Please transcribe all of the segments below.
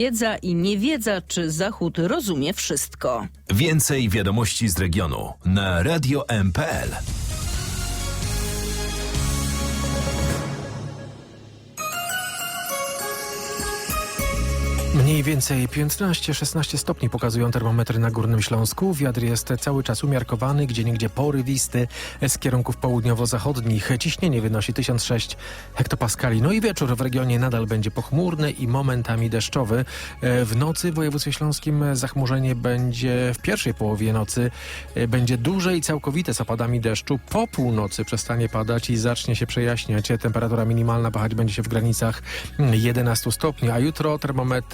Wiedza i niewiedza, czy Zachód rozumie wszystko. Więcej wiadomości z regionu na Radio MPL. Mniej więcej 15-16 stopni pokazują termometry na Górnym Śląsku. Wiatr jest cały czas umiarkowany, gdzie niegdzie porywisty z kierunków południowo-zachodnich. Ciśnienie wynosi 1006 hektopaskali. No i wieczór w regionie nadal będzie pochmurny i momentami deszczowy. E, W nocy w województwie śląskim zachmurzenie będzie w pierwszej połowie nocy. e, Będzie duże i całkowite z opadami deszczu. Po północy przestanie padać i zacznie się przejaśniać. Temperatura minimalna wahać będzie się w granicach mm, 11 stopni, a jutro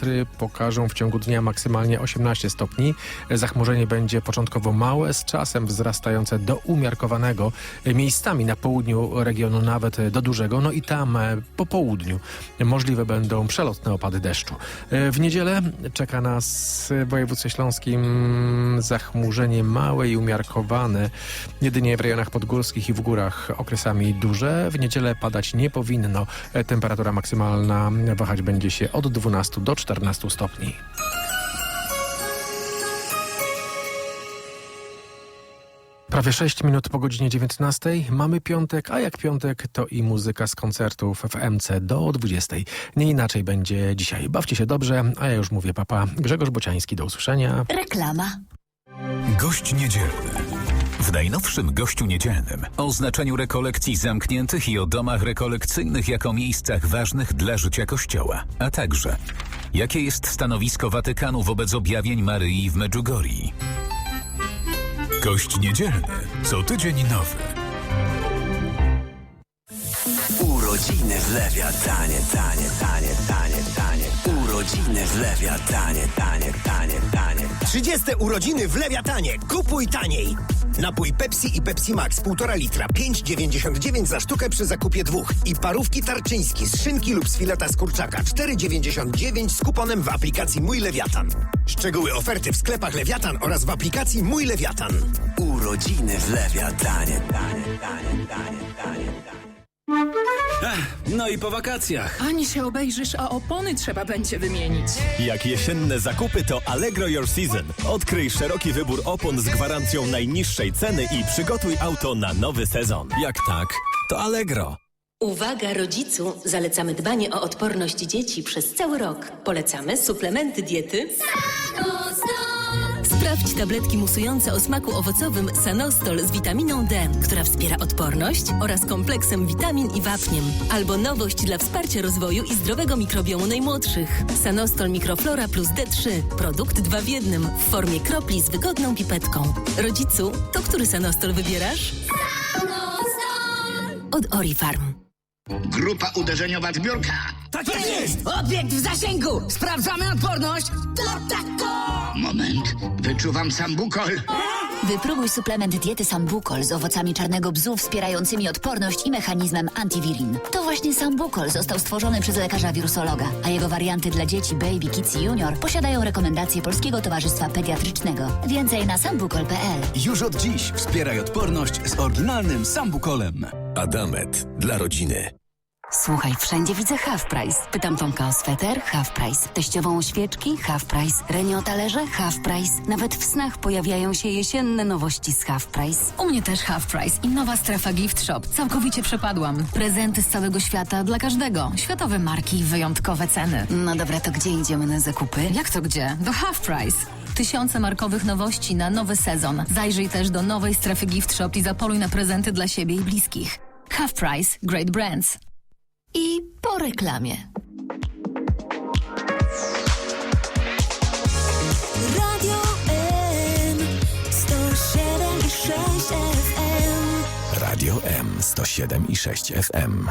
termometry pokażą w ciągu dnia maksymalnie 18 stopni. Zachmurzenie będzie początkowo małe, z czasem wzrastające do umiarkowanego. Miejscami na południu regionu nawet do dużego, no i tam e, po południu możliwe będą przelotne opady deszczu. E, W niedzielę czeka nas w województwie śląskim zachmurzenie małe i umiarkowane. Jedynie w rejonach podgórskich i w górach okresami duże. W niedzielę padać nie powinno. E, Temperatura maksymalna wahać będzie się od 12 do 14 stopni. Prawie 6 minut po godzinie 19. Mamy piątek, a jak piątek to i muzyka z koncertów w MC do 20. Nie inaczej będzie dzisiaj. Bawcie się dobrze, a ja już mówię papa. Grzegorz Bociański, do usłyszenia. Reklama. Gość niedzielny. W najnowszym gościu niedzielnym o znaczeniu rekolekcji zamkniętych i o domach rekolekcyjnych jako miejscach ważnych dla życia Kościoła, a także jakie jest stanowisko Watykanu wobec objawień Maryi w Medjugorji. Gość niedzielny. Co tydzień nowy. Urodziny w Lewiatanie, tanie, tanie, tanie, tanie. Urodziny w Lewiatanie, tanie, tanie, tanie. 30 urodziny w Lewiatanie. Kupuj taniej. Napój Pepsi i Pepsi Max 1,5 litra 5,99 za sztukę przy zakupie dwóch. I parówki tarczyński z szynki lub z fileta z kurczaka 4,99 z kuponem w aplikacji Mój Lewiatan. Szczegóły oferty w sklepach Lewiatan oraz w aplikacji Mój Lewiatan. Urodziny w Lewiatanie, tanie, tanie, tanie, tanie. No i po wakacjach. Ani się obejrzysz, a opony trzeba będzie wymienić. Jak jesienne zakupy to Allegro Your Season. Odkryj szeroki wybór opon z gwarancją najniższej ceny i przygotuj auto na nowy sezon. Jak tak, to Allegro. Uwaga rodzicu! Zalecamy dbanie o odporność dzieci przez cały rok. Polecamy suplementy diety. Sprawdź tabletki musujące o smaku owocowym Sanostol z witaminą D, która wspiera odporność oraz kompleksem witamin i wapniem. Albo nowość dla wsparcia rozwoju i zdrowego mikrobiomu najmłodszych. Sanostol Mikroflora plus D3. Produkt dwa w jednym w formie kropli z wygodną pipetką. Rodzicu, to który Sanostol wybierasz? Od Orifarm. Grupa uderzeniowa zbiórka. Tak jest! Obiekt w zasięgu! Sprawdzamy odporność! To tako! Moment, wyczuwam sambukol. Wypróbuj suplement diety Sambukol z owocami czarnego bzu wspierającymi odporność i mechanizmem antivirin. To właśnie Sambukol został stworzony przez lekarza wirusologa, a jego warianty dla dzieci Baby Kids Junior posiadają rekomendacje Polskiego Towarzystwa Pediatrycznego. Więcej na sambukol.pl. Już od dziś wspieraj odporność z oryginalnym sambukolem. Adamet dla rodziny. Słuchaj, wszędzie widzę half price. Pytam Tomka o sweter, half price. Teściową o świeczki, half price. Renię o talerze, half price. Nawet w snach pojawiają się jesienne nowości z half price. U mnie też half price i nowa strefa gift shop. Całkowicie przepadłam. Prezenty z całego świata dla każdego. Światowe marki i wyjątkowe ceny. No dobra, to gdzie idziemy na zakupy? Jak to gdzie? Do half price. Tysiące markowych nowości na nowy sezon. Zajrzyj też do nowej strefy gift shop i zapoluj na prezenty dla siebie i bliskich. Half price, great brands. I po reklamie. Radio M 107,6 FM. Radio M 107 i 6 FM.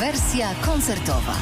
Wersja koncertowa.